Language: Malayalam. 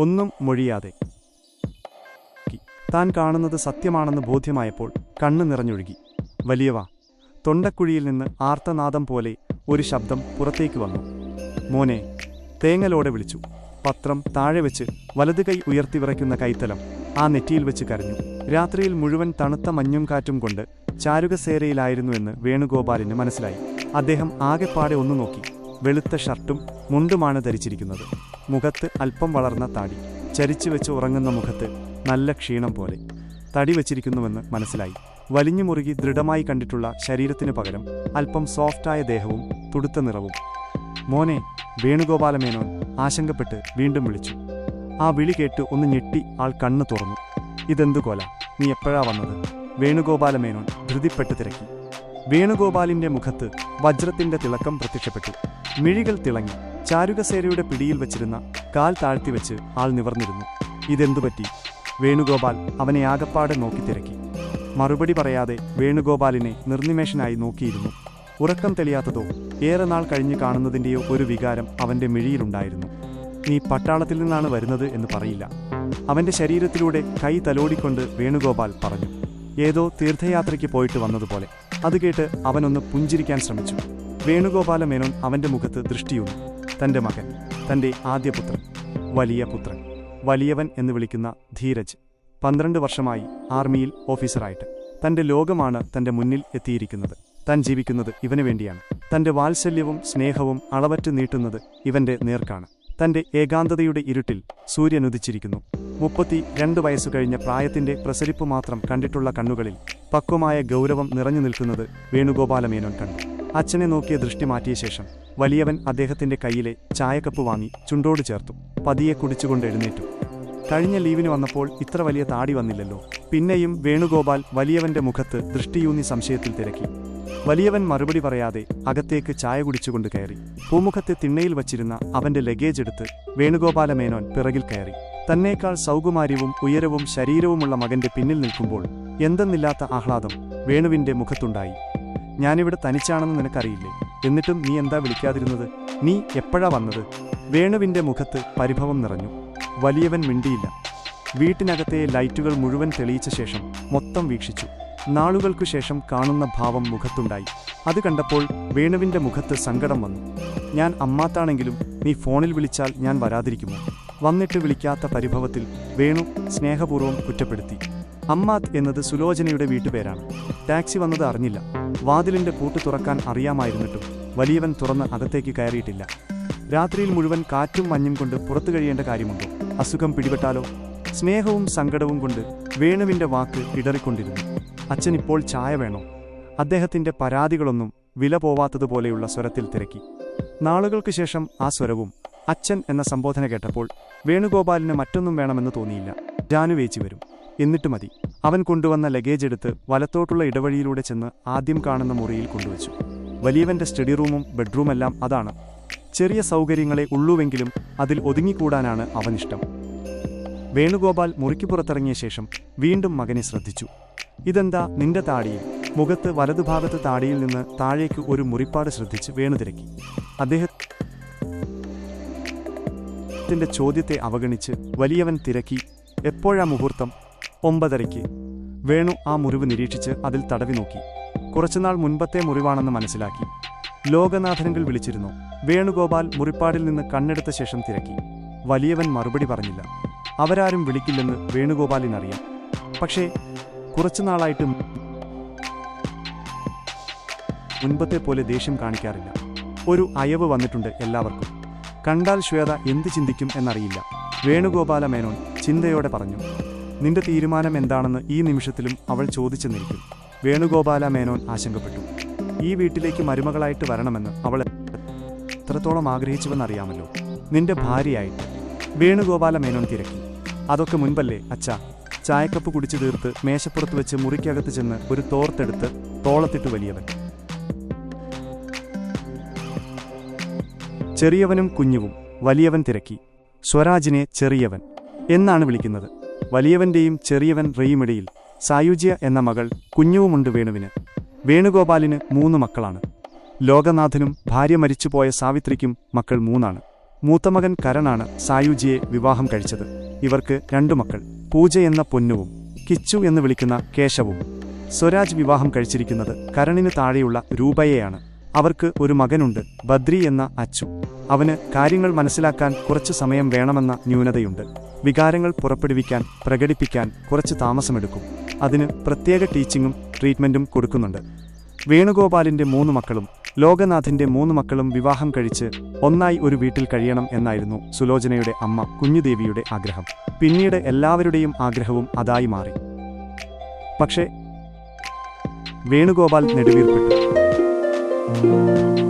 ഒന്നും മൊഴിയാതെ. താൻ കാണുന്നത് സത്യമാണെന്ന് ബോധ്യമായപ്പോൾ കണ്ണു നിറഞ്ഞൊഴുകി. വലിയവ തൊണ്ടക്കുഴിയിൽ നിന്ന് ആർത്തനാദം പോലെ ഒരു ശബ്ദം പുറത്തേക്ക് വന്നു. മോനെ തേങ്ങലോടെ വിളിച്ചു. പത്രം താഴെ വെച്ച് വലതു കൈ ഉയർത്തി വിറയ്ക്കുന്ന കൈത്തലം ആ നെറ്റിയിൽ വെച്ച് കരഞ്ഞു. രാത്രിയിൽ മുഴുവൻ തണുത്ത മഞ്ഞും കാറ്റും കൊണ്ട് ചാരുകസേരയിലായിരുന്നുവെന്ന് വേണുഗോപാലിന് മനസ്സിലായി. അദ്ദേഹം ആകെപ്പാടെ ഒന്നു നോക്കി. വെളുത്ത ഷർട്ടും മുണ്ടുമാണ് ധരിച്ചിരിക്കുന്നത്. മുഖത്ത് അല്പം വളർന്ന താടി. ചരിച്ചു വെച്ച് ഉറങ്ങുന്ന മുഖത്ത് നല്ല ക്ഷീണം പോലെ. തടി വച്ചിരിക്കുന്നുവെന്ന് മനസ്സിലായി. വലിഞ്ഞു മുറുകി ദൃഢമായി കണ്ടിട്ടുള്ള ശരീരത്തിനു പകരം അല്പം സോഫ്റ്റായ ദേഹവും തുടുത്ത നിറവും. മോനെ വേണുഗോപാലമേനോൻ ആശങ്കപ്പെട്ട് വീണ്ടും വിളിച്ചു. ആ വിളി കേട്ട് ഒന്ന് ഞെട്ടി ആൾ കണ്ണു തുറന്നു. ഇതെന്തു കോല? നീ എപ്പോഴാ വന്നത്? വേണുഗോപാലമേനോൻ ധൃതിപ്പെട്ട് തിരക്കി. വേണുഗോപാലിന്റെ മുഖത്ത് വജ്രത്തിന്റെ തിളക്കം പ്രത്യക്ഷപ്പെട്ടു. മിഴികൾ തിളങ്ങി. ചാരുകസേരയുടെ പിടിയിൽ വച്ചിരുന്ന കാൽ താഴ്ത്തിവെച്ച് ആൾ നിവർന്നിരുന്നു. ഇതെന്തുപറ്റി? വേണുഗോപാൽ അവനെ ആകപ്പാടെ നോക്കി തിരക്കി. മറുപടി പറയാതെ വേണുഗോപാലിനെ നിർനിമേഷനായി നോക്കിയിരുന്നു. ഉറക്കം തെളിയാത്തതോ ഏറെ നാൾ കഴിഞ്ഞ് കാണുന്നതിന്റെയോ ഒരു വികാരം അവന്റെ മിഴിയിലുണ്ടായിരുന്നു. നീ പട്ടാളത്തിൽ നിന്നാണ് വരുന്നത് എന്ന് പറയില്ല. അവന്റെ ശരീരത്തിലൂടെ കൈ തലോടിക്കൊണ്ട് വേണുഗോപാൽ പറഞ്ഞു. ഏതോ തീർത്ഥയാത്രയ്ക്ക് പോയിട്ട് വന്നതുപോലെ. അത് കേട്ട് അവനൊന്ന് പുഞ്ചിരിക്കാൻ ശ്രമിച്ചു. വേണുഗോപാല മേനോൻ അവന്റെ മുഖത്ത് ദൃഷ്ടിയൂന്നി തന്റെ മകൻ തന്റെ ആദ്യ പുത്രൻ വലിയ പുത്രൻ വലിയവൻ എന്ന് വിളിക്കുന്ന ധീരജ് പന്ത്രണ്ട് വർഷമായി ആർമിയിൽ ഓഫീസറായിട്ട്. തന്റെ ലോകമാണ് തന്റെ മുന്നിൽ എത്തിയിരിക്കുന്നത്. താൻ ജീവിക്കുന്നത് ഇവന് വേണ്ടിയാണ്. തന്റെ വാത്സല്യവും സ്നേഹവും അളവറ്റു നീട്ടുന്നത് ഇവന്റെ നേർക്കാണ്. തന്റെ ഏകാന്തതയുടെ ഇരുട്ടിൽ സൂര്യൻ ഉദിച്ചിരിക്കുന്നു. മുപ്പത്തി രണ്ട് വയസ്സു കഴിഞ്ഞ പ്രായത്തിന്റെ പ്രസരിപ്പ് മാത്രം കണ്ടിട്ടുള്ള കണ്ണുകളിൽ പക്വമായ ഗൗരവം നിറഞ്ഞു നിൽക്കുന്നത് വേണുഗോപാലമേനോൻ കണ്ടു. അച്ഛനെ നോക്കിയ ദൃഷ്ടി മാറ്റിയ ശേഷം വലിയവൻ അദ്ദേഹത്തിന്റെ കയ്യിലെ ചായക്കപ്പ് വാങ്ങി ചുണ്ടോട് ചേർത്തു. പതിയെ കുടിച്ചുകൊണ്ട് എഴുന്നേറ്റു. കഴിഞ്ഞ ലീവിന് വന്നപ്പോൾ ഇത്ര വലിയ താടി വന്നില്ലല്ലോ. പിന്നെയും വേണുഗോപാൽ വലിയവന്റെ മുഖത്ത് ദൃഷ്ടിയൂന്നി സംശയത്തിൽ തിരക്കി. വലിയവൻ മറുപടി പറയാതെ അകത്തേക്ക് ചായ കുടിച്ചുകൊണ്ട് കയറി. പൂമുഖത്തെ തിണ്ണയിൽ വച്ചിരുന്ന അവന്റെ ലഗേജ് എടുത്ത് വേണുഗോപാല മേനോൻ പിറകിൽ കയറി. തന്നേക്കാൾ സൗകുമാര്യവും ഉയരവും ശരീരവുമുള്ള മകന്റെ പിന്നിൽ നിൽക്കുമ്പോൾ എന്തെന്നില്ലാത്ത ആഹ്ലാദം വേണുവിന്റെ മുഖത്തുണ്ടായി. ഞാനിവിടെ തനിച്ചാണെന്ന് നിനക്കറിയില്ലേ? എന്നിട്ടും നീ എന്താ വിളിക്കാതിരുന്നത്? നീ എപ്പോഴാ വന്നത്? വേണുവിന്റെ മുഖത്ത് പരിഭവം നിറഞ്ഞു. വലിയവൻ മിണ്ടിയില്ല. വീട്ടിനകത്തെ ലൈറ്റുകൾ മുഴുവൻ തെളിയിച്ച ശേഷം മൊത്തം വീക്ഷിച്ചു. നാളുകൾക്കു ശേഷം കാണുന്ന ഭാവം മുഖത്തുണ്ടായി. അത് കണ്ടപ്പോൾ വേണുവിന്റെ മുഖത്ത് സങ്കടം വന്നു. ഞാൻ അമ്മാത്താണെങ്കിലും നീ ഫോണിൽ വിളിച്ചാൽ ഞാൻ വരാതിരിക്കുമോ? വന്നിട്ട് വിളിക്കാത്ത പരിഭവത്തിൽ വേണു സ്നേഹപൂർവം കുറ്റപ്പെടുത്തി. അമ്മാത് എന്നത് സുലോചനയുടെ വീട്ടുപേരാണ്. ടാക്സി വന്നത് അറിഞ്ഞില്ല. വാതിലിന്റെ പൂട്ട് തുറക്കാൻ അറിയാമായിരുന്നിട്ടും വലിയവൻ തുറന്ന് അകത്തേക്ക് കയറിയിട്ടില്ല. രാത്രിയിൽ മുഴുവൻ കാറ്റും മഞ്ഞും കൊണ്ട് പുറത്തു കഴിയേണ്ട കാര്യമുണ്ടോ? അസുഖം പിടിപെട്ടാലോ? സ്നേഹവും സങ്കടവും കൊണ്ട് വേണുവിന്റെ വാക്ക് ഇടറിക്കൊണ്ടിരുന്നു. അച്ഛൻ ഇപ്പോൾ ചായ വേണോ? അദ്ദേഹത്തിന്റെ പരാതികളൊന്നും വില പോവാത്തതുപോലെയുള്ള സ്വരത്തിൽ തിരക്കി. നാളുകൾക്ക് ശേഷം ആ സ്വരവും അച്ഛൻ എന്ന സംബോധന കേട്ടപ്പോൾ വേണുഗോപാലിന് മറ്റൊന്നും വേണമെന്ന് തോന്നിയില്ല. ജാനു വേച്ചി വരും എന്നിട്ട് മതി. അവൻ കൊണ്ടുവന്ന ലഗേജ് എടുത്ത് വലത്തോട്ടുള്ള ഇടവഴിയിലൂടെ ചെന്ന് ആദ്യം കാണുന്ന മുറിയിൽ കൊണ്ടുവച്ചു. വലിയവന്റെ സ്റ്റഡി റൂമും ബെഡ്റൂമെല്ലാം അതാണ്. ചെറിയ സൗകര്യങ്ങളെ ഉള്ളൂവെങ്കിലും അതിൽ ഒതുങ്ങിക്കൂടാനാണ് അവനിഷ്ടം. വേണുഗോപാൽ മുറിക്ക് പുറത്തിറങ്ങിയ ശേഷം വീണ്ടും മകനെ ശ്രദ്ധിച്ചു. ഇതെന്താ നിന്റെ താടിയിൽ? മുഖത്ത് വലതുഭാഗത്ത് താടിയിൽ നിന്ന് താഴേക്ക് ഒരു മുറിപ്പാട് ശ്രദ്ധിച്ച് വേണു തിരക്കി. അദ്ദേഹത്തിന്റെ ചോദ്യത്തെ അവഗണിച്ച് വലിയവൻ തിരക്കി എപ്പോഴാ മുഹൂർത്തം? ഒമ്പതരയ്ക്ക്. വേണു ആ മുറിവ് നിരീക്ഷിച്ച് അതിൽ തടവി നോക്കി. കുറച്ചുനാൾ മുൻപത്തെ മുറിവാണെന്ന് മനസ്സിലാക്കി. ലോകനാഥനങ്ങൾ വിളിച്ചിരുന്നു. വേണുഗോപാൽ മുറിപ്പാടിൽ നിന്ന് കണ്ണെടുത്ത ശേഷം തിരക്കി. വലിയവൻ മറുപടി പറഞ്ഞില്ല. അവരാരും വിളിക്കില്ലെന്ന് വേണുഗോപാലിനറിയാം. പക്ഷേ കുറച്ചുനാളായിട്ട് മുൻപത്തെ പോലെ ദേഷ്യം കാണിക്കാറില്ല. ഒരു അയവ് വന്നിട്ടുണ്ട് എല്ലാവർക്കും. കണ്ടാൽ ശ്വേത എന്ത് ചിന്തിക്കും എന്നറിയില്ല. വേണുഗോപാല മേനോൻ ചിന്തയോടെ പറഞ്ഞു. നിന്റെ തീരുമാനം എന്താണെന്ന് ഈ നിമിഷത്തിലും അവൾ ചോദിച്ചെന്നിരിക്കും വേണുഗോപാല മേനോൻ ആശങ്കപ്പെട്ടു. ഈ വീട്ടിലേക്ക് മരുമകളായിട്ട് വരണമെന്ന് അവൾ എത്രത്തോളം ആഗ്രഹിച്ചുവെന്നറിയാമല്ലോ. നിന്റെ ഭാര്യയായിട്ട്. വേണുഗോപാല മേനോൻ തിരക്കി. അതൊക്കെ മുൻപല്ലേ അച്ഛാ? ചായക്കപ്പ് കുടിച്ചു തീർത്ത് മേശപ്പുറത്ത് വെച്ച് മുറിക്കകത്ത് ചെന്ന് ഒരു തോർത്തെടുത്ത് തോളത്തിട്ട് വലിയവൻ. ചെറിയവനും കുഞ്ഞുവും വലിയവൻ തിരക്കി. സ്വരാജിനെ ചെറിയവൻ എന്നാണ് വിളിക്കുന്നത്. വലിയവന്റെയും ചെറിയവൻ റെയ്യുമിടയിൽ സായുജ്യ എന്ന മകൾ കുഞ്ഞുവുമുണ്ട് വേണുവിന്. വേണുഗോപാലിന് മൂന്ന് മക്കളാണ്. ലോകനാഥനും ഭാര്യ മരിച്ചുപോയ സാവിത്രിക്കും മക്കൾ മൂന്നാണ്. മൂത്തമകൻ കരണാണ് സായുജിയെ വിവാഹം കഴിച്ചത്. ഇവർക്ക് രണ്ടു മക്കൾ പൂജ എന്ന പൊന്നുവും കിച്ചു എന്ന് വിളിക്കുന്ന കേശവും. സ്വരാജ് വിവാഹം കഴിച്ചിരിക്കുന്നത് കരണിന് താഴെയുള്ള രൂപയെയാണ്. അവർക്ക് ഒരു മകനുണ്ട് ബദ്രി എന്ന അച്ചു. അവന് കാര്യങ്ങൾ മനസ്സിലാക്കാൻ കുറച്ച് സമയം വേണമെന്ന ന്യൂനതയുണ്ട്. വികാരങ്ങൾ പുറപ്പെടുവിക്കാൻ പ്രകടിപ്പിക്കാൻ കുറച്ച് താമസമെടുക്കും. അതിന് പ്രത്യേക ടീച്ചിങ്ങും ട്രീറ്റ്മെന്റും കൊടുക്കുന്നുണ്ട്. വേണുഗോപാലിന്റെ മൂന്ന് മക്കളും ലോകനാഥിന്റെ മൂന്ന് മക്കളും വിവാഹം കഴിച്ച് ഒന്നായി ഒരു വീട്ടിൽ കഴിയണം എന്നായിരുന്നു സുലോചനയുടെ അമ്മ കുഞ്ഞുദേവിയുടെ ആഗ്രഹം. പിന്നീട് എല്ലാവരുടെയും ആഗ്രഹവും അതായി മാറി. പക്ഷേ വേണുഗോപാൽ നെടുവീർപ്പെട്ടു.